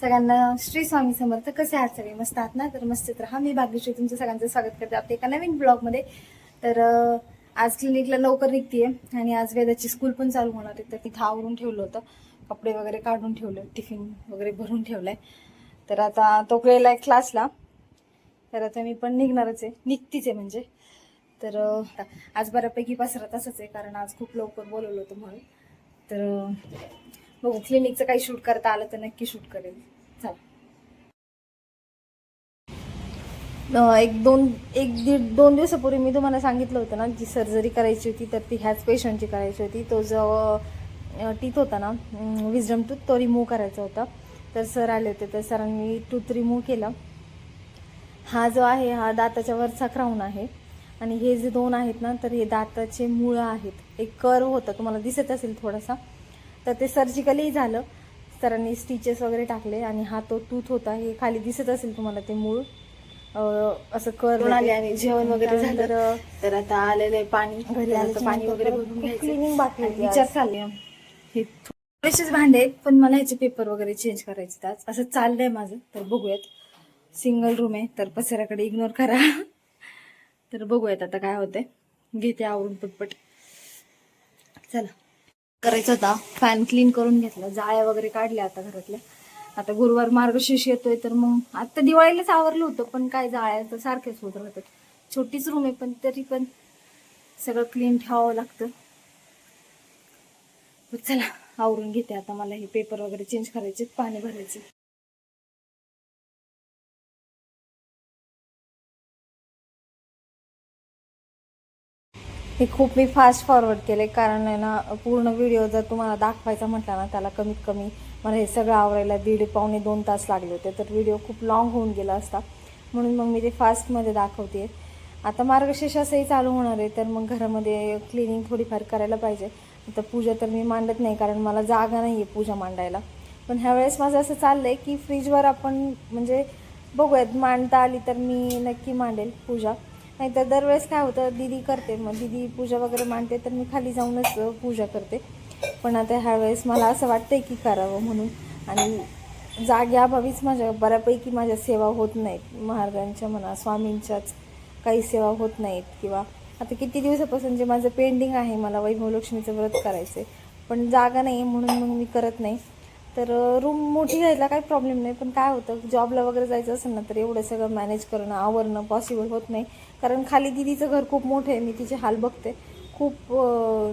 सगळ्यांना श्री स्वामी समर्थ. कसे आहात सगळे? मस्त आहात ना? तर मस्त राहा. मी भाग्यश्री. तुमचं सगळ्यांचं स्वागत करते आपल्या एका नवीन ब्लॉगमध्ये. तर आज क्लिनिकला लवकर निघतीये आणि आज वेदाची स्कूल पण चालू होणार आहे. तर तिथं आवरून ठेवलं होतं. कपडे वगैरे काढून ठेवलं. टिफिन वगैरे भरून ठेवलंय. तर आता तो गेला आहे क्लासला तर आता मी पण निघणारच आहे. निघतीच आहे म्हणजे. तर आज बऱ्यापैकी पसरा तसंच आहे. कारण आज खूप लवकर बोलवलं होतं म्हणून. तर बघू क्लिनिकचं काही शूट करता आलं तर नक्की शूट करेल चला. एक दोन एक दीड दोन दिवसापूर्वी मी तुम्हाला सांगितलं होतं ना जी सर्जरी करायची होती तर ती ह्याच पेशंटची करायची होती. तो जो टीथ होता ना विजडम टूथ तो रिमूव्ह करायचा होता. तर सर आले होते तर सरांनी टूथ रिमूव्ह केला. हा जो आहे हा दाताच्या वरचा क्राऊन आहे. आणि हे जे दोन आहेत ना तर हे दाताचे मुळं आहेत. एक कर्व होता तुम्हाला दिसत असेल थोडासा. तर ते सर्जिकली झालं. सरांनी स्टिचेस वगैरे टाकले आणि हा तो टूथ होता हे खाली दिसत असेल तुम्हाला ते मूळ. असं कर आले आणि जेवण वगैरे झालं. तर आता आलेलं आहे पाणी घरी आलं पाणी वगैरे क्लिनिंग बाकी विचार. चालले हे थोडेसेच भांडे आहेत पण मला ह्याचे पेपर वगैरे चेंज करायचे आज. असं चाललंय माझं तर बघूयात. सिंगल रूम आहे तर पसऱ्याकडे इग्नोर करा. तर बघूयात आता काय होतंय. घेते आवरून पटपट. चला. करायचं होता. फॅन क्लीन करून घेतला. जाळ्या वगैरे काढल्या आता घरातल्या. आता गुरुवार मार्गशीर्ष येतोय तर मग आता दिवाळीलाच आवरलं होतं पण काय जाळ्या तर सारखेच होत राहतात. छोटीच रूम आहे पण तरी पण सगळं क्लीन ठेवावं लागतं. चला आवरून घेते आता मला हे पेपर वगैरे चेंज करायचे पाणी भरायचे. हे खूप मी फास्ट फॉरवर्ड केले कारण आहे ना पूर्ण व्हिडिओ जर तुम्हाला दाखवायचा म्हटला ना त्याला कमीत कमी मला हे सगळं आवरायला दीड पावणे दोन तास लागले होते. तर व्हिडिओ खूप लॉंग होऊन गेला असता. म्हणून मग मी ते फास्टमध्ये दाखवते आता मार्गशीर्ष असंही चालू होणार आहे तर मग घरामध्ये क्लिनिंग थोडीफार करायला पाहिजे. आता पूजा तर मी मांडत नाही कारण मला जागा नाही आहे पूजा मांडायला. पण ह्यावेळेस माझं असं चाललं आहे की फ्रीजवर आपण म्हणजे बघूयात मांडता आली तर मी नक्की मांडेल पूजा. नाही तर दरवेळेस काय होतं दिदी करते. मग दिदी पूजा वगैरे मांडते तर मी खाली जाऊनच पूजा करते. पण आता ह्यावेळेस मला असं वाटतंय की करावं म्हणून. आणि जाग्याअभावीच माझ्या बऱ्यापैकी माझ्या सेवा होत नाहीत. महाराजांच्या म्हणा स्वामींच्याच काही सेवा होत नाहीत. किंवा आता किती दिवसापासून जे माझं पेंडिंग आहे मला वैभवलक्ष्मीचं व्रत करायचं आहे पण जागा नाही म्हणून मग मी करत नाही. तर रूम मोठी घ्यायला काही प्रॉब्लेम नाही. पण काय होतं जॉबला वगैरे जायचं असेल ना तर एवढं सगळं मॅनेज करणं आवरणं पॉसिबल होत नाही. कारण खाली दिदीचं घर खूप मोठं आहे मी तिचे हाल बघते. खूप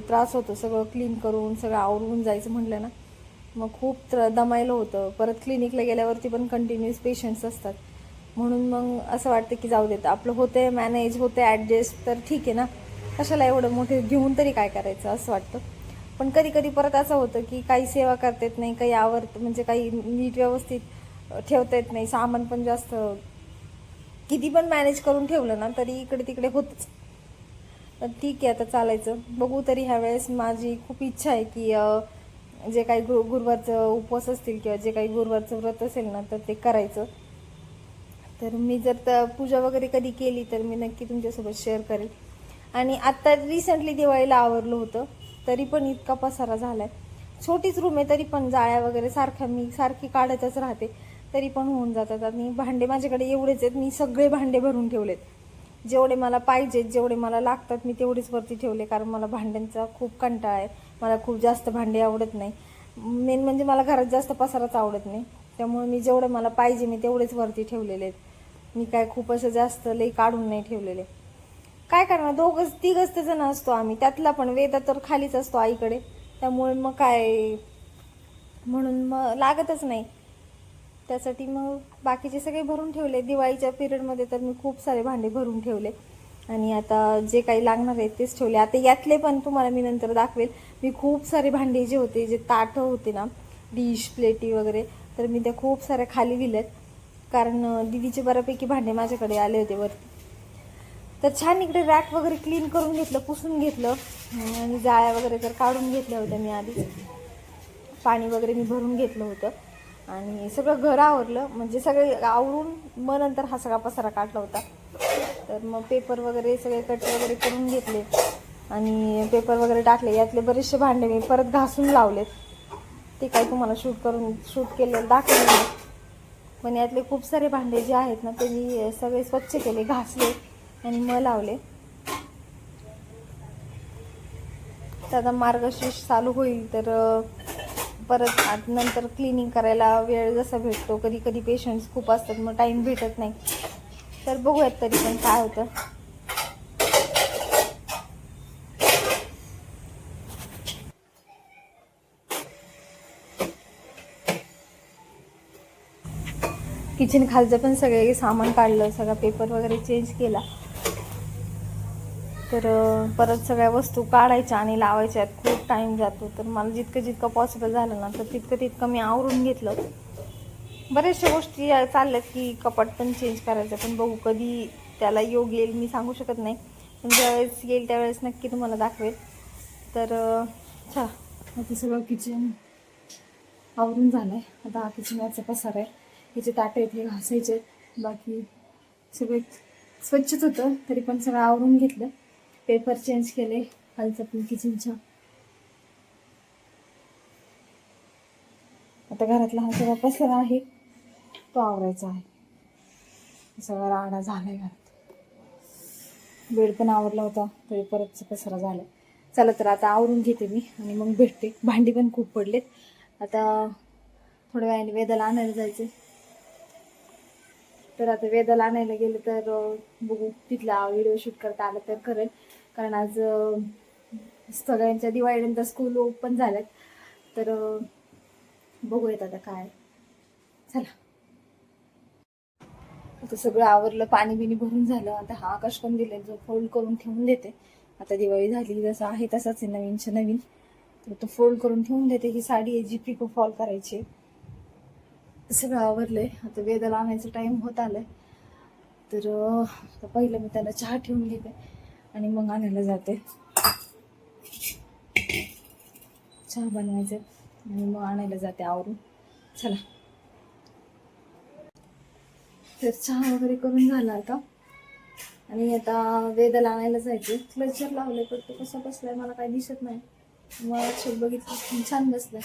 त्रास होतो सगळं क्लीन करून सगळं आवरून जायचं म्हटलं ना मग खूप त्र दमायला होतं. परत क्लिनिकला गेल्यावरती पण कंटिन्युअस पेशंट्स असतात. म्हणून मग असं वाटतं की जाऊ देत आपलं होते मॅनेज होते ॲडजस्ट तर ठीक आहे ना. कशाला एवढं मोठे घेऊन तरी काय करायचं असं वाटतं. पण कधी कधी परत असं होतं की काही सेवा करता येत नाही काही आवडत म्हणजे काही नीट व्यवस्थित ठेवता येत नाही. सामान पण जास्त किती पण मॅनेज करून ठेवलं ना तरी इकडे तिकडे होतच. ठीक आहे आता चालायचं. बघू तरी ह्यावेळेस माझी खूप इच्छा आहे की जे काही गुरु गुरुवारचं उपवास असतील किंवा जे काही गुरुवारचं व्रत असेल ना तर ते करायचं. तर मी जर त पूजा वगैरे कधी केली तर मी नक्की तुमच्यासोबत शेअर करेल. आणि आत्ता रिसेंटली दिवाळीला आवरलं होतं तरी पण इतका पसारा झाला आहे छोटीच रूम आहे तरी पण जाळ्या वगैरे सारख्या मी सारखी काढतच राहते. तरी पण होऊन जातात. आणि भांडे माझ्याकडे एवढेच आहेत. मी सगळे भांडे भरून ठेवलेत. जेवढे मला पाहिजेत जेवढे मला लागतात मी तेवढेच वरती ठेवले. कारण मला भांड्यांचा खूप कंटाळा आहे. मला खूप जास्त भांडे आवडत नाही. मेन म्हणजे मला घरात जास्त पसाराच आवडत नाही. त्यामुळे मी जेवढे मला पाहिजे मी तेवढेच वरती ठेवलेले आहेत. मी काय खूप असं जास्त लई काढून नाही ठेवलेले. काय करणार? दोघं तिघंच ते जण असतो आम्ही. त्यातला पण वेदा तर खालीच असतो आईकडे. त्यामुळे मग काय? म्हणून मग लागतच नाही. त्यासाठी मग बाकीचे सगळे भरून ठेवले. दिवाळीच्या पिरियडमध्ये तर मी खूप सारे भांडे भरून ठेवले. आणि आता जे काही लागणार आहे तेच ठेवले. आता यातले पण तुम्हाला मी नंतर दाखवेल. मी खूप सारे भांडे जे होते जे ताटं होते ना डिश प्लेटी वगैरे तर मी त्या खूप साऱ्या खाली दिल्यात कारण दिदीचे बऱ्यापैकी भांडे माझ्याकडे आले होते वरती. तर छान इकडे रॅक वगैरे क्लीन करून घेतलं पुसून घेतलं. आणि जाळ्या वगैरे तर काढून घेतल्या होत्या मी आधी पाणी वगैरे मी भरून घेतलं होतं. आणि सगळं घर आवरलं. म्हणजे सगळे आवरून मग नंतर हा सगळा पसारा काढला होता. तर मग पेपर वगैरे सगळे कट वगैरे करून घेतले. आणि पेपर वगैरे टाकले. यातले बरेचसे भांडे मी परत घासून लावलेत. ते काही तुम्हाला शूट करून शूट केलेलं दाखवले पण यातले खूप सारे भांडे जे आहेत ना ते मी सगळे स्वच्छ केले घासले आणि मग लावले. तर आता मार्गशीर्ष चालू होईल. तर परत आत नंतर क्लिनिंग करायला वेळ जसा भेटतो कधी कधी पेशंट्स खूप असतात मग टाईम भेटत नाही. तर बघूयात तरी पण काय होतं. किचन खालचं पण सगळे सामान काढलं सगळा पेपर वगैरे चेंज केला. तर परत सगळ्या वस्तू काढायच्या आणि लावायच्या आहेत. खूप टाईम जातो. तर मला जितकं जितकं पॉसिबल झालं ना तर तितकं तितकं मी आवरून घेतलं. बऱ्याचशा गोष्टी चालल्यात की कपाट पण चेंज करायचं पण बघू कधी त्याला योग येईल मी सांगू शकत नाही. पण ज्यावेळेस येईल त्यावेळेस नक्की तुम्हाला दाखवेल. तर अं, आता सगळं किचन आवरून झालं आहे आता हा याचं पसार आहे. याचे ताटे आहेत हे घासायचे बाकी सगळे स्वच्छच होतं तरी पण सगळं आवरून घेतलं. पेपर चेंज केले खालचं पण किचनच्या आता घरातला हा सगळा पसरा आहे तो आवरायचा आहे. सगळा राडा झालाय घरात. बेड पण आवरला होता तरी परत पसरा झाला. चला तर आता आवरून घेते मी आणि मग भेटते. भांडी पण खूप पडलेत. आता थोड्या वेळाने वेदाला आणायला जायचे तर आता वेदाला आणायला गेलं तर बघू तिथला व्हिडिओ शूट करता आला तर करेल. कारण आज सगळ्यांच्या दिवाळीनंतर स्कूल ओपन झाल्यात. तर बघूयात आता काय. चला. आता सगळं आवरलं पाणी बिनी भरून झालं. आता हा आकाश पण दिले जो फोल्ड करून ठेवून देते. आता दिवाळी झाली जसं आहे तसाच आहे नवीनच्या नवीन. तर तो फोल्ड करून ठेवून देते ही साडी आहे जी पिको फॉल करायची सगळं आवरलंय. आता वेदाला आणायचं टाइम होत आलाय. तर आता पहिलं मी त्याला चहा ठेवून घेते. आणि मग आणायला जाते. चहा बनवायचे आणि मग आणायला जाते आवरून. चला. तर चहा वगैरे करून झाला आता. आणि आता वेदाला आणायला जायचं क्लचर लावले पण तो कसा बसलाय मला काही दिसत नाही. मला शेत बघितलं छान बसलाय.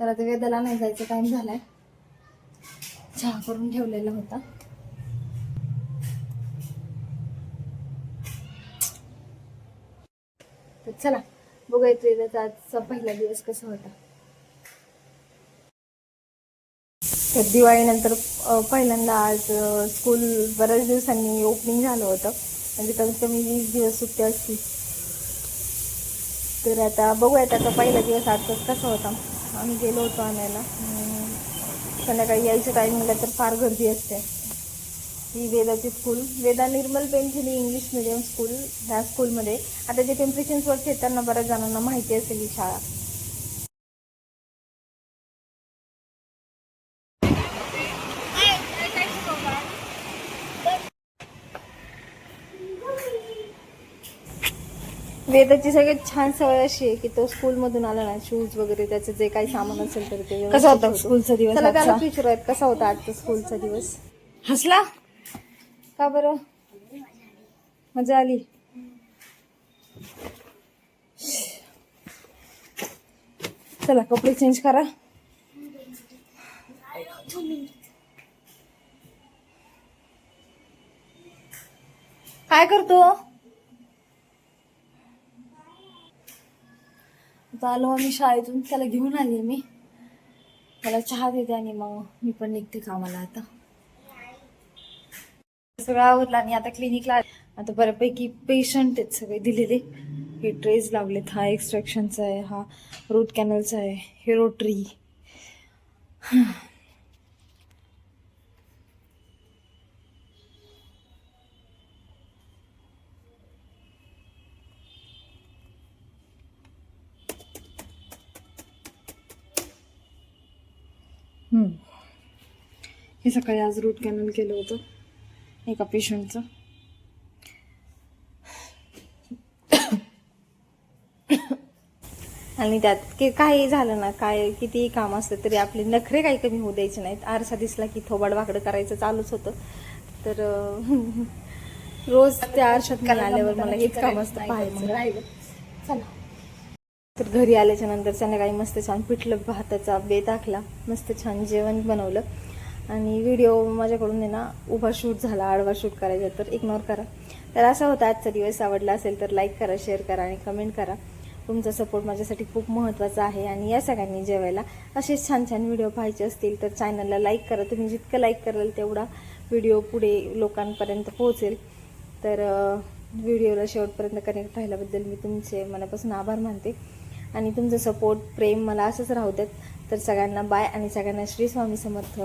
तर आता वेदाला नाही जायचं टाईम झालाय. चहा करून ठेवलेला होता. तर चला बघायचं वेदाचा आजचा पहिला दिवस कसा होता. तर दिवाळीनंतर पहिल्यांदा आज स्कूल बऱ्याच दिवसांनी ओपनिंग झालं होतं. म्हणजे कमीत कमी वीस दिवस सुट्टी असती तर आता बघूयात आता पहिला दिवस आजचाच कसा होता. आम्ही गेलो होतो आणायला. संध्याकाळी यायच्या टायमिंगला तर फार गर्दी असते. ही वेदाची स्कूल वेदा निर्मल पेंथिनी इंग्लिश मिडियम स्कूल ह्या स्कूलमध्ये आता जे पिंपरी चिंचवडचे आहेत त्यांना बऱ्याच जणांना माहिती असेल ही शाळा. वेदाची सगळ्यात छान सवय अशी आहे की तो स्कूलमधून आला ना शूज वगैरे त्याचं जे काही सामान असेल तर ते कसा होता स्कूलचा दिवस त्याला? विचारूयात कसा होता आजचा स्कूलचा दिवस? हसला? का बरं? मजा आली. चला कपडे चेंज करा. काय करतो? आता आलो आम्ही शाळेतून त्याला घेऊन आली मी. त्याला चहा देते आणि मग मी पण निघते कामाला आता. सगळं आवरलं आणि आता क्लिनिकला आता बऱ्यापैकी पेशंट आहेत सगळे दिलेले. हे ट्रेस लावलेत. हा एक्स्ट्रॅक्शनचा आहे हा रूट कॅनलचा आहे हे रोटरी हे सकाळी आज रूट कॅनल केलं होतं. एका पेशंटचं. आणि त्यात की काही झालं ना काय कितीही काम असलं तरी आपले नखरे काही कमी होऊ द्यायचे नाहीत. आरसा दिसला की थोबाड वाकडं करायचं चालूच होतं. तर रोज त्या आरशात आल्यावर मला हेच काम असतं पाहायचं राहिलं. चला. तर घरी आल्याच्यानंतर संध्याकाळी मस्त छान पिठलं भाताचा बे टाकला मस्त छान जेवण बनवलं. आणि व्हिडिओ माझ्याकडून आहे ना उभा शूट झाला आडवा शूट करायचा तर इग्नोर करा. तर असा होता आजचा दिवस. आवडला असेल तर लाईक करा शेअर करा आणि कमेंट करा. तुमचा सपोर्ट माझ्यासाठी खूप महत्त्वाचा आहे आणि या सगळ्यांनी जेवायला असेच छान छान व्हिडिओ पाहायचे असतील तर चॅनलला लाईक करा. तुम्ही जितकं लाईक कराल तेवढा व्हिडिओ पुढे लोकांपर्यंत पोहोचेल. तर व्हिडिओला शेवटपर्यंत कनेक्ट राहिल्याबद्दल मी तुमचे मनापासून आभार मानते. आणि तुमचं सपोर्ट प्रेम मला असंच राहू देत तर सगळ्यांना बाय आणि सगळ्यांना श्री स्वामी समर्थ.